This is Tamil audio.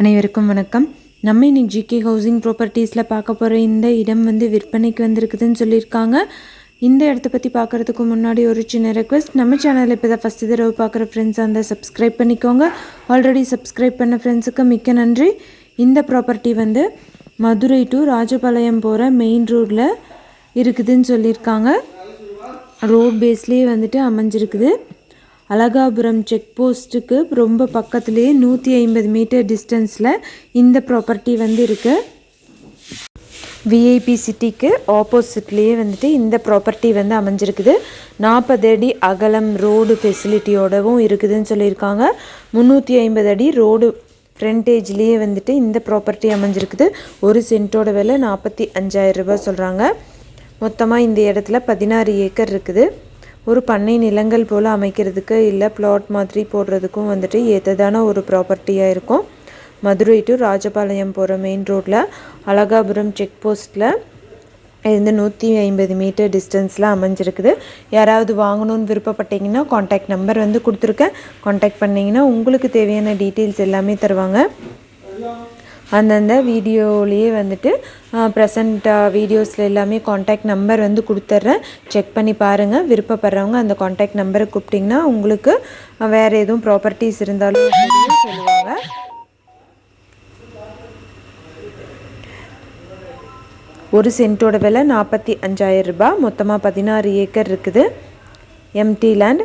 அனைவருக்கும் வணக்கம். நம்ம இன்னைக்கு ஜிகே ஹவுசிங் ப்ராப்பர்ட்டிஸில் பார்க்க போகிற இந்த இடம் வந்து விற்பனைக்கு வந்திருக்குதுன்னு சொல்லியிருக்காங்க. இந்த இடத்த பற்றி பார்க்குறதுக்கு முன்னாடி ஒரு சின்ன ரெக்வஸ்ட் நம்ம சேனலில் இப்போ தான் ஃபஸ்ட்டு தடவை பார்க்குற ஃப்ரெண்ட்ஸாக இருந்தால் சப்ஸ்கிரைப் பண்ணிக்கோங்க. ஆல்ரெடி சப்ஸ்கிரைப் பண்ண ஃப்ரெண்ட்ஸுக்கு மிக்க நன்றி. இந்த ப்ராப்பர்ட்டி வந்து மதுரை டு ராஜபாளையம் போகிற மெயின் ரோட்டில் இருக்குதுன்னு சொல்லியிருக்காங்க. ரோட் பேஸ்லேயே வந்துட்டு அமைஞ்சிருக்குது. அழகாபுரம் செக் போஸ்ட்டுக்கு ரொம்ப பக்கத்துலேயே நூற்றி ஐம்பது மீட்டர் டிஸ்டன்ஸில் இந்த ப்ராப்பர்ட்டி வந்து இருக்குது விஐபி சிட்டிக்கு ஆப்போசிட்லேயே வந்துட்டு இந்த ப்ராப்பர்ட்டி வந்து அமைஞ்சிருக்குது. நாற்பது அடி அகலம் ரோடு ஃபெசிலிட்டியோடவும் இருக்குதுன்னு சொல்லியிருக்காங்க. முந்நூற்றி ஐம்பது அடி ரோடு ஃப்ரண்டேஜ்லேயே வந்துட்டு இந்த ப்ராப்பர்ட்டி அமைஞ்சிருக்குது. ஒரு சென்ட்டோட விலை நாற்பத்தி அஞ்சாயிரம் ரூபாய் சொல்கிறாங்க மொத்தமாக இந்த இடத்துல பதினாறு ஏக்கர் இருக்குது. ஒரு பண்ணை நிலங்கள் போல் அமைக்கிறதுக்கு இல்லை பிளாட் மாதிரி போடுறதுக்கும் வந்துட்டு ஏற்றதான ஒரு ப்ராப்பர்ட்டியாக இருக்கும். மதுரை டு ராஜபாளையம் போகிற மெயின் ரோட்டில் அழகாபுரம் செக் போஸ்ட்டில் இருந்து நூற்றி ஐம்பது மீட்டர் டிஸ்டன்ஸில் அமைஞ்சிருக்குது. யாராவது வாங்கணும்னு விருப்பப்பட்டீங்கன்னா காண்டாக்ட் நம்பர் வந்து கொடுத்துருக்கேன். காண்டாக்ட் பண்ணிங்கன்னா உங்களுக்கு தேவையான டீட்டெயில்ஸ் எல்லாமே தருவாங்க. அந்தந்த வீடியோலேயே வந்துட்டு ப்ரெசண்ட்டாக வீடியோஸில் எல்லாமே காண்டாக்ட் நம்பர் வந்து கொடுத்துட்றேன் செக் பண்ணி பாருங்கள் விருப்பப்படுறவங்க அந்த காண்டாக்ட் நம்பரை கூப்பிட்டிங்கன்னா உங்களுக்கு வேறு எதுவும் ப்ராப்பர்ட்டிஸ் இருந்தாலும் சொல்லுவாங்க. ஒரு சென்ட்டோட விலை நாற்பத்தி அஞ்சாயிரம் ரூபாய். மொத்தமாக பதினாறு ஏக்கர் இருக்குது. Empty land